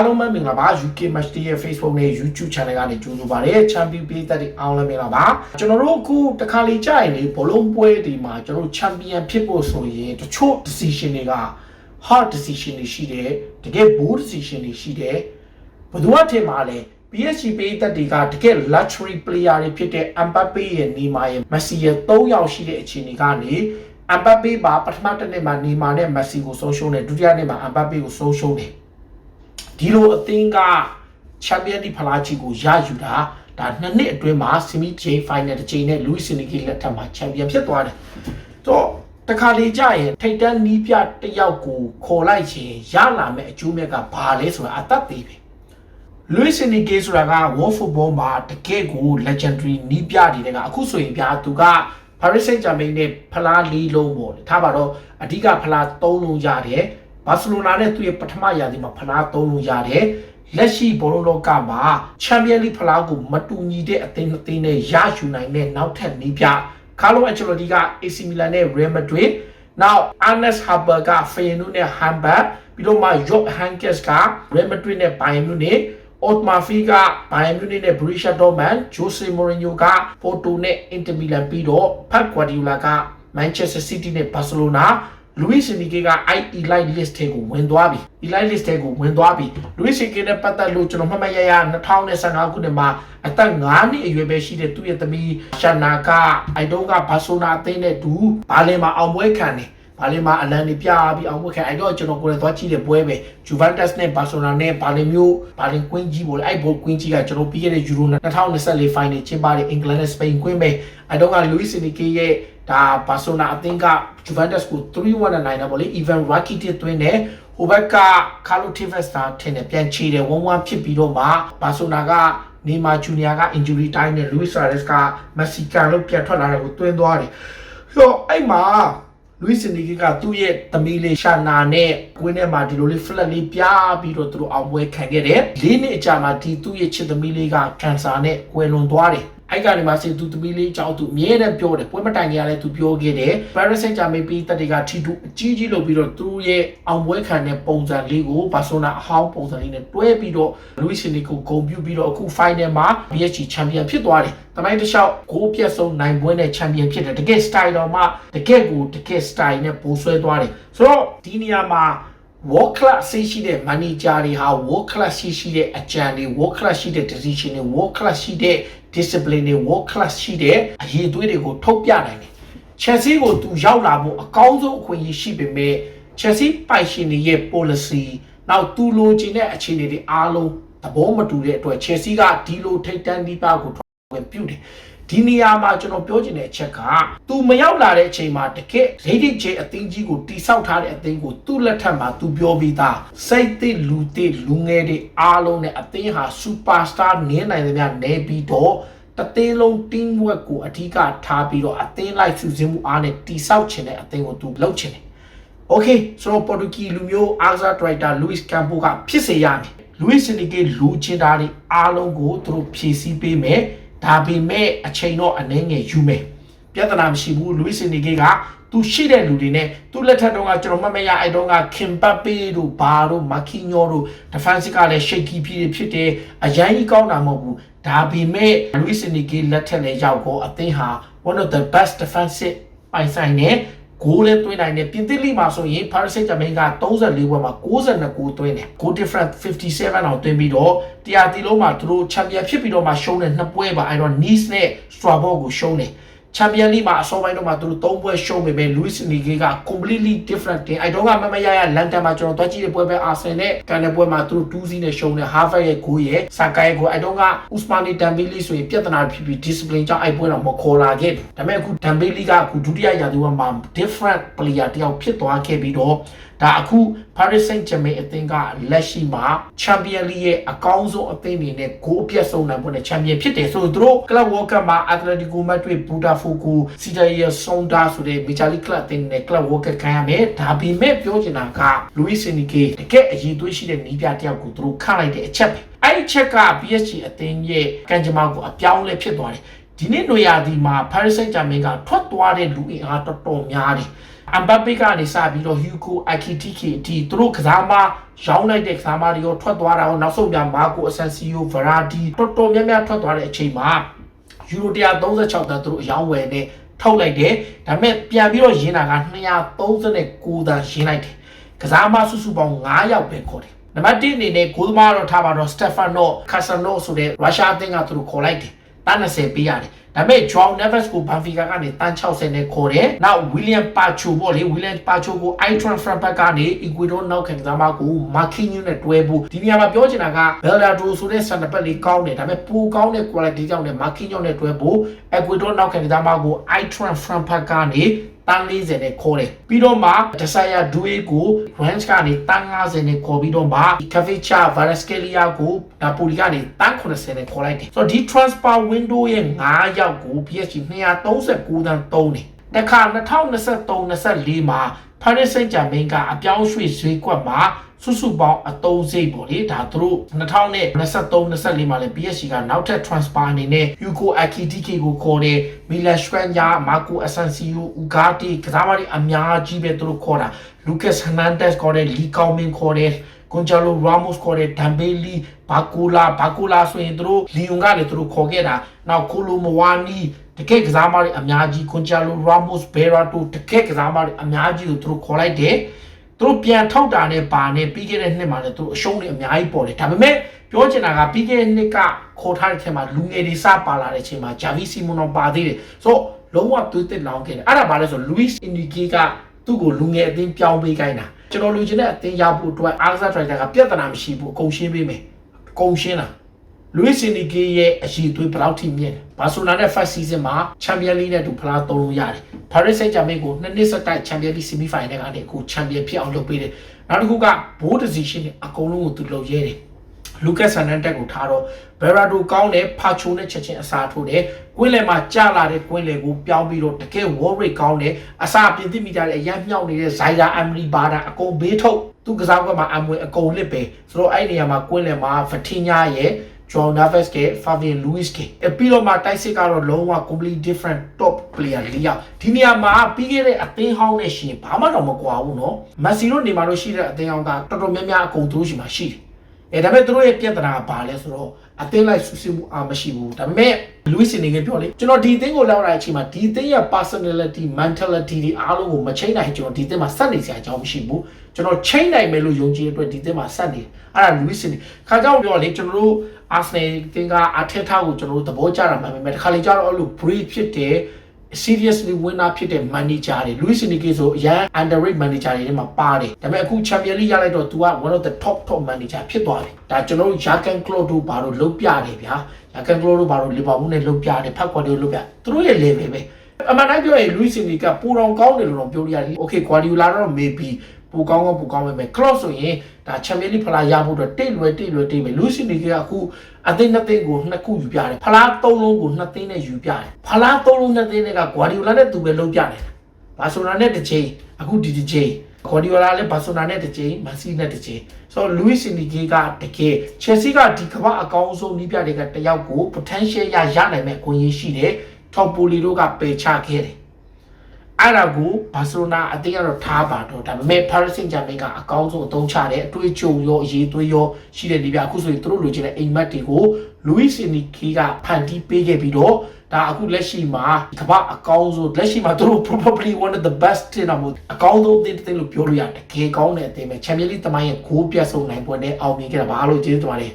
အားလုံးပဲမင်္ဂလာပါ UK Match Day ရဲ့ Facebook နဲ့ YouTube Channel ကနေကြိုဆိုပါရစေ Champion ပေးသက်တဲ့အားလုံးမင်္ဂလာပါကျွန်တော်တို့အခုတခါလေကြာရင်လေဘောလုံးပွဲဒီမှာကျွန်တော်တို့ Champion ဖြစ်ဖို့ဆိုရင်တချို့ decision တွေက hard decision တွေရှိတယ်တကယ် bold decision တွေရှိတယ်ဘယ်သူကထင်မှာလဲ PSG ပေးသက်တွေကတကယ် luxury player တွေဖြစ်တဲ့ Mbappe ရဲ့နေမာရဲ့ Messi ရဲ့၃ယောက်ရှိတဲ့အခြေအနေကနေအမ်ဘပ်ပေပါပထမတစ်နှစ်မှာနေမာနဲ့မက်ဆီကိုဆုံးရှုံးတယ်ဒုတိယနှစ်မှာအမ်ဘပ်ပေကိုဆုံးရှုံးတယ် ဒီလိုအသင်းကချန်ပီယံလိဖလားကြီးကိုရယူတာဒါနှစ်နှစ်အတွင်းမှာဆီမီဂျေဖိုင်နယ်တစ်ချိန်နဲ့လူးစ်စနီဂီလက်ထက်မှာချန်ပီယံဖြစ်သွားတယ်တော့တခါလေကြာရင်ထိတ်တန်းနီးပြတစ်ယောက်ကိုခေါ်လိုက်ခြင်းရလာမယ့်အကျိုးမြတ်ကဘာလဲဆိုတာအသက်သေးပဲလွီစနီကေဆိုတာက World Football မှာတကယ့်ကို legendary နီးပြနေတဲ့ကအခုဆိုရင်ဗျာသူက Paris Saint-Germain နဲ့ဖလား၄လုံးပေါ့လေထားပါတော့အဓိကဖလား၃လုံးရတယ် ဘာစီလိုနာနဲ့သူ့ရဲ့ပထမရာသီမှာဖလား၃လုံးရတယ်လက်ရှိဘောလုံးလောကမှာချန်ပီယံလိဖလားကိုမတူညီတဲ့အသင်းအသင်းနဲ့ရယူနိုင်တဲ့နောက်ထပ်နီးပြကာလိုအန်ချယ်လိုတီက AC Milan နဲ့ Real Madrid နောက် Ernest Haber က Feyenoord နဲ့ Hamburg ပြီးတော့မှ Job Heynckes က Real Madrid နဲ့ Bayern Munich အော့မာဖီကဘိုင်ယန်မြူနစ်နဲ့ဘရီရှာဒေါမန်ဂျိုဆေမိုရီညိုကပိုတိုနဲ့အင်တာမီလန်ပြီးတော့ဖတ်ကွာဒီယိုလာကမန်ချက်စတာစီးတီးနဲ့ဘာစီလိုနာ လူဝီစနီကေက IE line list ထဲကိုဝင်သွားပြီ E line list ထဲကိုဝင်သွားပြီလူဝီစနီကေနဲ့ပတ်သက်လို့ကျွန်တော်မှတ်မှတ်ရရ2015ခုနှစ်မှာအသက်9နှစ်အရွယ်ပဲရှိတဲ့သူ့ရဲ့သမီးရှာနာကအိုင်ဒုံကဘာဆိုနာအသင်းနဲ့တူဘာလင်မှာအောင်ပွဲခံတယ် ဘာလင်မှာအလန်နေပြပြီးအောင်ပွဲခံအဲ့တော့ကျွန်တော်ကိုယ်လည်းသွားကြည့်တဲ့ပွဲပဲဂျူဗန်တက်စ်နဲ့ဘာဆိုနာနဲ့ဘာလင်မျိုးဘာလင်ကွင်းကြီးပေါ့လေအဲ့ဘောကွင်းကြီးကကျွန်တော်ပြီးခဲ့တဲ့ယူရို2024 final ကျင်းပတဲ့အင်္ဂလန်နဲ့စပိန်ကွင်းပဲအဲ့တော့ကလူးစ်နီကေရဲ့ဒါဘာဆိုနာအသင်းကဂျူဗန်တက်စ်ကို3-1နဲ့နိုင်တာပေါ့လေ even rakitic သွင်းတယ်ဟိုဘက်ကကာလိုတီဗက်စတာထင်တယ်ပြန်ချေတယ်1-1ဖြစ်ပြီးတော့မှဘာဆိုနာကနေမာဂျူနီယာက injury time နဲ့ Luis Suarez ကမက်ဆီကန်လို့ပြန်ထွက်လာတယ်ကိုတွင်းသွားတယ်ဆိုတော့အဲ့မှာ လူးစ်နီကကသူ့ရဲ့သမီးလေးရှာနာနဲ့ကွင်းထဲမှာဒီလိုလေး flat လေးပြပြီးတော့သူတို့အောင်ပွဲခံခဲ့တယ်။၄နှစ်အကြာမှာဒီသူ့ရဲ့ချစ်သမီးလေးကကန်ဆာနဲ့ကွယ်လွန်သွားတယ်။ အဲ့ကနေမှစီသူသမီးလေးအကြောင်းသူအမြဲတမ်းပြောတယ်ပွဲမတိုင်ခင်ကလည်းသူပြောခဲ့တယ်။ Paris Saint-Germain ပြီးတက်တွေကထီတူအကြီးကြီးလုပ်ပြီးတော့သူ့ရဲ့အောင်ပွဲခံတဲ့ပုံစံလေးကိုဘာဆိုနာအဟောင်းပုံစံလေးနဲ့တွဲပြီးတော့လူးစ်နီကိုဂုံပြူပြီးတော့အခု final မှာ PSG Champion ဖြစ်သွားတယ်။တမိုင်းတစ်လျှောက်ဂိုးပြတ်ဆုံးနိုင်ပွဲနဲ့ Champion ဖြစ်တယ်တကယ် style တော့မှတကယ်ကိုတကယ် style နဲ့ပိုဆွဲသွားတယ်ဆိုတော့ဒီနေရာမှာ world class ရှိရှိတဲ့ manager တွေဟာ world class ရှိရှိတဲ့ အကြံတွေ world class ရှိတဲ့ decision တွေ world class ရှိတဲ့ discipline တွေ world class ရှိတဲ့အရေးအသွေးတွေကိုထုတ်ပြနိုင်တယ် Chelsea ကိုသူရောက်လာဖို့အကောင်းဆုံးအခွင့်အရေးရှိပေမဲ့ Chelsea ပိုင်ရှင်တွေရဲ့ policy နောက်သူလိုချင်တဲ့အခြေအနေတွေအားလုံးသဘောမတူတဲ့အတွက် Chelsea ကဒီလိုထိတ်တန်းဒီပါကိုထွက် ဝင်ပြုတ်တယ်ဒီနေရာမှာကျွန်တော်ပြောချင်တဲ့အချက်ကသူမရောက်လာတဲ့အချိန်မှာတကယ် Lady J အသင်းကြီးကိုတိဆောက်ထားတဲ့အသင်းကိုသူ့လက်ထက်မှာသူပြောပြီးသားစိတ်သစ်လူသစ်လူငယ်တွေအားလုံးနဲ့အသင်းဟာ Superstar နင်းနိုင်သမျှနေပြီးတော့အသင်းလုံး team work ကိုအဓိကထားပြီးတော့အသင်း live စုစည်းမှုအားနဲ့တိဆောက်ခြင်းနဲ့အသင်းကိုသူလုပ်ခြင်းတယ်။ Okay ဆိုတော့ပေါ်တူဂီလူမျိုးအာဇာဒရိုက်တာလူးစ်ကမ်ပိုကဖြစ်စေရမယ်။လူးစ်စနီကေလူချင်းသားတွေအားလုံးကိုသူတို့ဖြည့်ဆည်းပေးမယ်။ ဒါပေမဲ့အချိန်တော့အနည်းငယ်ယူမယ်ပြဿနာမရှိဘူးလူးစ်စနီကေကသူရှိတဲ့လူတွေနဲ့သူလက်ထက်တုန်းကကျွန်တော်မတ်မရအဲ့တုန်းကခင်ပတ်ပေးတို့ဘာတို့မာကီညိုတို့ဒီဖန်စစ်ကလည်းရှိတ်ကီဖြစ်ဖြစ်တယ်အရင်ကြီးကောင်းတာမဟုတ်ဘူးဒါပေမဲ့လူးစ်စနီကေလက်ထက်လည်းရောက်တော့အသင်းဟာ one of the best defensive ပိုင်ဆိုင်နဲ့ ဂိုးလည်းသွင်းနိုင်တယ်ပြင်သစ်လိမှာဆိုရင် Paris Saint-Germain က34ပွဲမှာ62ဂိုးသွင်းတယ် goal difference 57အောင်သွင်းပြီးတော့တရားတီလုံးမှာသူတို့ချန်ပီယံဖြစ်ပြီးတော့မှရှုံးတယ်နှစ်ပွဲပါအဲ့တော့ Nice နဲ့ Strasbourg ကိုရှုံးတယ် ချန်ပီယံလိမှာအစောပိုင်းတော့မှသူတို့3ပွဲရှုံးပေမဲ့ Luis Enrique က completely different တင်အဲ့တော့ကမမရရလန်တန်မှာကျွန်တော်တွားကြည့်တဲ့ပွဲပဲ Arsenal နဲ့ကန်တဲ့ပွဲမှာသူတို့2-0နဲ့ရှုံးတယ် Harvard ရဲ့ဂိုးရဲ့ Saka ရဲ့ဂိုးအဲ့တော့က Usmani Dembele ဆိုရင်ပြဿနာဖြစ်ပြီး discipline ကြောင့်အဲ့ပွဲတော့မခေါ်လာခဲ့ဘူးဒါပေမဲ့အခု Dembele ကအခုဒုတိယရာသီမှာ different player တယောက်ဖြစ်သွားခဲ့ပြီးတော့ ဒါအခု Paris Saint-Germain အသင်းကလက်ရှိမှာ Champions League ရဲ့အကောင်းဆုံးအသင်းအနေနဲ့ဂိုးအပြတ်ဆုံးနိုင်ဖို့နဲ့ Champion ဖြစ်တယ်ဆိုတော့သူတို့ Club World Cup မှာ Atletico Madrid, Botafogo, Citadel Sonda ဆိုတဲ့ Major League Club အသင်းနဲ့ Club World Cup ခံရမယ်ဒါပေမဲ့ပြောချင်တာက Luis Enrique တကယ်အရေးသွေးရှိတဲ့နီးပြတယောက်ကိုသူတို့ခန့်လိုက်တဲ့အချက်ပဲအဲ့ဒီချက်က PSG အသင်းရဲ့ကံကြမ္မာကိုအပြောင်းလဲဖြစ်သွားတယ်ဒီနေ့နွေရာသီမှာ Paris Saint-Germain ကထွက်သွားတဲ့လူအင်အားတော်တော်များတယ် အမ်ဘပ်ပေကနေစပြီးတော့ဟယူကိုအကီတီကီဒီသူတို့ကစားမရောင်းလိုက်တဲ့ကစားမတွေရောထွက်သွားတာရောနောက်ဆုံးပြန်မာကိုအဆန်စီယိုဗရာဒီတော်တော်များများထွက်သွားတဲ့အချိန်မှာယူရို136တန်းသူတို့အယောင်းဝယ်နဲ့ထုတ်လိုက်တယ်ဒါပေမဲ့ပြန်ပြီးတော့ရင်းတာက239တန်းရင်းလိုက်တယ်ကစားမစုစုပေါင်း9ယောက်ပဲခေါ်တယ်နံပါတ်1အနေနဲ့ဂိုးသမားတော့ထားပါတော့စတက်ဖန်နိုကာဆန်နိုဆိုတဲ့ရုရှားအသင်းကသူတို့ခေါ်လိုက်တယ် တန်း20ပေးရတယ်ဒါပေမဲ့ Joao Neves ကို Benfica ကနေတန်း60နဲ့ခေါ်တယ်။နောက် William Pacho ပေါ့လေ William Pacho ကို Eintracht Frankfurt ကနေ Ecuador နောက်ခံကစားမကို Marquinhos နဲ့တွဲဖို့ဒီနေရာမှာပြောချင်တာက Bellardo ဆိုတဲ့ center back လေးကောင်းတယ်ဒါပေမဲ့ပိုကောင်းတဲ့ quality ကြောင့်လည်း Marquinhos နဲ့တွဲဖို့ Ecuador နောက်ခံကစားမကို Eintracht Frankfurt ကနေ တန်း40နဲ့ခေါ်တယ်ပြီးတော့မှဒဆာယာဒူအေကို Range ကနေတန်း50နဲ့ခေါ်ပြီးတော့မှ Kavicha Varaskelia ကိုနာပိုလီကနေတန်း80နဲ့ခေါ်လိုက်တယ်ဆိုတော့ဒီ transfer window ရဲ့9ယောက်ကို PSG 239တန်းသုံးတယ်တခါ2023-24မှာ Paris Saint-Germain ကအပြောင်းရွှေ့ဈေးကွက်မှာ စုစုပေါင်းအသုံးစိတ်ပေါ့လေဒါသူတို့2023-24မှာလည်း PSG ကနောက်ထပ် transfer အနေနဲ့ Hugo Ekitike ကိုခေါ်တယ် Milan Skriniar Marco Asensio Ugarte ကစားမတွေအများကြီးပဲသူတို့ခေါ်တာ Lucas Hernandez ခေါ်တယ် Lee Kaomin ခေါ်တယ် Gonzalo Ramos ခေါ်တယ် Dembele Bakula Bakula ဆိုရင်သူတို့လီယွန်ကနေသူတို့ခေါ်ခဲ့တာနောက် Kolo Muani တကယ်ကစားမတွေအများကြီး Gonzalo Ramos Berardo တကယ်ကစားမတွေအများကြီးကိုသူတို့ခေါ်လိုက်တယ် သူတို့ပြန်ထောက်တာနဲ့ပါနဲ့ပြီးခဲ့တဲ့နှစ်မှာလည်းသူတို့အရှုံးတွေအများကြီးပေါ်တယ်ဒါပေမဲ့ပြောချင်တာကပြီးခဲ့တဲ့နှစ်ကခေါ်ထားတဲ့ထဲမှာလူငယ်တွေစပါလာတဲ့အချိန်မှာ Javi Simon ပါသေးတယ်ဆိုတော့လုံးဝသွေးတစ်လောင်းခဲ့တယ်အဲ့ဒါဘာလဲဆို Luis Enrique ကသူ့ကိုလူငယ်အသင်းပြောင်းပေးခိုင်းတာကျွန်တော်လူချင်တဲ့အသင်းရဖို့အတွက်အားကစားဒရိုက်တာကပြဿနာမရှိဘူးအကုန်ရှင်းပေးမယ်အကုန်ရှင်းတာ လူးစင်နီဂေရဲ့အရှိသွေးဘယ်လောက်ထိမြင့်လဲဘာဆိုနာနဲ့ first season မှာ Champions League နဲ့တူဖလားသုံးလို့ရတယ် Paris Saint-Germain ကိုနှစ်နှစ်ဆက်တိုက် Champions League semi final ကနေအခု Champion ဖြစ်အောင်လုပ်ပေးတယ်နောက်တစ်ခုက bold decision နဲ့အကုန်လုံးကိုသူလုပ်ရဲတယ် Lucas Hernandez ကိုထားတော့ Berardo ကောင်းတယ်ဖာချိုနဲ့ချက်ချင်းအစားထိုးတယ်ကွင်းလယ်မှာကြာလာတဲ့ကွင်းလယ်ကိုပြောင်းပြီးတော့တကယ် wall rate ကောင်းတယ်အစားပြင်သစ်မိတာတဲ့အရန်မြောက်နေတဲ့ Zaira Emery Bada အကုန်ဘေးထုတ်သူကစားကွက်မှာအမွေအကုန်လစ်ပဲဆိုတော့အဲ့ဒီနေရာမှာကွင်းလယ်မှာ Vitinha ရဲ့ Joao Neves က Fabian Luiz ကပြီးတော့မှတိုက်စစ်ကတော့လုံးဝ completely different top player လေးယောက်ဒီနေရာမှာပြီးခဲ့တဲ့အသင်းဟောင်းနဲ့ရှင်ဘာမှတော့မကွာဘူးเนาะမက်ဆီတို့နေမှာတော့ရှိတဲ့အသင်းဟောင်းကတော်တော်များများအကုန်သူတို့ရှိမှာရှိတယ်အဲဒါပေမဲ့သူတို့ရဲ့ပြဿနာကဘာလဲဆိုတော့အသင်းလိုက်ဆူဆူမှုအာမရှိဘူးဒါပေမဲ့ Luis Enrique ပြောလေကျွန်တော်ဒီအသင်းကိုလောက်လာတဲ့အချိန်မှာဒီအသင်းရဲ့ personality mentality တွေအားလုံးကိုမချိန်နိုင်ကျွန်တော်ဒီအသင်းမှာစက်နေစရာအကြောင်းမရှိဘူးကျွန်တော်ချိန်နိုင်မယ်လို့ယုံကြည်တဲ့အတွက်ဒီအသင်းမှာစက်နေအဲ့ဒါ Luis Enrique ခါကြောင့်ပြောလေကျွန်တော်တို့ Arsenal တင်ကအထက်ထားကိုကျွန်တော်တို့သဘောကျတာမှန်ပေမဲ့တစ်ခါလေကျတော့အဲ့လို break ဖြစ်တဲ့ seriously winner ဖြစ်တဲ့ manager တွေ Luis Enrique ဆိုအရန် underrated manager တွေထဲမှာပါတယ်ဒါပေမဲ့အခု Champions League ရလိုက်တော့ तू က one of the top top manager ဖြစ်သွားပြီဒါကျွန်တော်တို့ Jurgen Klopp တို့ဘာလို့လုပ်ပြတယ်ဗျာ Jurgen Klopp တို့ဘာလို့ Liverpool နဲ့လုပ်ပြတယ်ဖက်ကွာတွေလုပ်ပြသူတို့ရဲ့ level ပဲအမှန်တိုင်းပြောရင် Luis Enrique ကပူတော်ကောင်းတယ်လို့တော့ပြောလို့ရတယ် okay Guardiola တော့ maybe ပူကောင်းကောင်းပူကောင်းပဲမယ် Klopp ဆိုရင်ဒါ Champions League ဖလားရဖို့အတွက်တိတ်လွယ်တိတ်လွယ်တိတ်မယ် Luis Enrique ကအခုအသိနှစ်သိန်းကိုနှစ်ခုယူပြတယ်ဖလားသုံးလုံးကိုနှစ်သိန်းနဲ့ယူပြတယ်ဖလားသုံးလုံးနှစ်သိန်းနဲ့က Guardiola နဲ့သူပဲလုပ်ပြတယ်ဘာဆိုနာနဲ့တစ်ချိန်အခုဒီတစ်ချိန် Guardiola လည်းဘာဆိုနာနဲ့တစ်ချိန်မန်စီနဲ့တစ်ချိန်ဆိုတော့ Luis Enrique ကတကယ် Chelsea ကဒီကမ္ဘာအကောင်းဆုံးနီးပြတွေကတယောက်ကို potential ရရနိုင်မဲ့အခွင့်အရေးရှိတယ် Top Poli တို့ကပယ်ချခဲ့တယ် အဲ့ဒါကိုဘာစီလိုနာအသင်းကတော့ထားပါတော့ဒါပေမဲ့ Paris Saint-Germain ကအကောင်းဆုံးအသုံးချတယ်အတွေ့အကြုံရောအရေးသွေးရောရှိတဲ့နေပြအခုဆိုရင်သူတို့လိုချင်တဲ့အိမ်မက်တွေကို Luis Enrique ကဖန်တီးပေးခဲ့ပြီးတော့ဒါအခုလက်ရှိမှာကမ္ဘာအကောင်းဆုံးလက်ရှိမှာသူတို့ probably one of the best တင်တာမို့အကောင်းဆုံးအသင်းတစ်သင်းလို့ပြောလို့ရတယ်တကယ်ကောင်းတဲ့အသင်းပဲ Champions League တမိုင်းရဲ့ဂိုးပြတ်ဆုံးနိုင်ပွဲနဲ့အောင်မြင်ခဲ့တာဘာလို့ကျေးဇူးတင်ပါတယ်